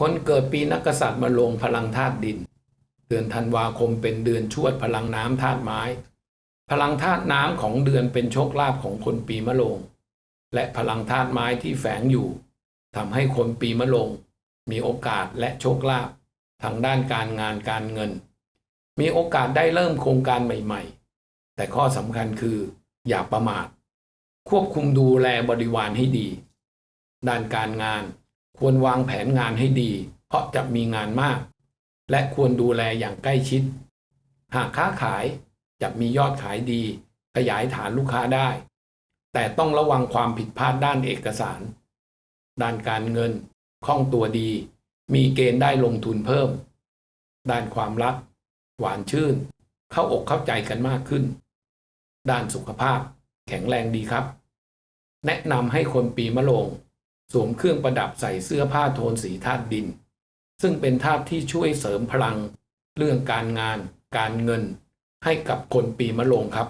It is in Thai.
คนเกิดปีนักษัตริย์มาลงพลังธาตุดิน เดือนธันวาคมเป็นเดือนชวดพลังน้ำธาตุไม้ พลังธาตุน้ำของเดือนเป็นโชคลาภของคนปีมะโรงและพลังธาตุไม้ที่แฝงอยู่ทำให้คนปีมะโรงมีโอกาสและโชคลาภทางด้านการงานการเงิน มีโอกาสได้เริ่มโครงการใหม่ ๆ แต่ข้อสำคัญคืออย่าประมาท ควบคุมดูแลบริวารให้ดี ด้านการงาน ควรวางแผนงานให้ดี เพราะจะมีงานมาก และควรดูแลอย่างใกล้ชิด หากค้าขายจะมียอดขายดี ขยายฐานลูกค้าได้ แต่ต้องระวังความผิดพลาดด้านเอกสาร ด้านการเงินคล่องตัวดี มีเกณฑ์ได้ลงทุนเพิ่ม ด้านความรัก หวานชื่น เข้าอกเข้าใจกันมากขึ้น ด้านสุขภาพ แข็งแรงดีครับ แนะนำให้คนปีมะโรง สวมเครื่องประดับใส่เสื้อผ้าโทนสีธาตุดิน ซึ่งเป็นธาตุที่ช่วยเสริมพลัง เรื่องการงาน การเงิน ให้กับคนปีมะโรงครับ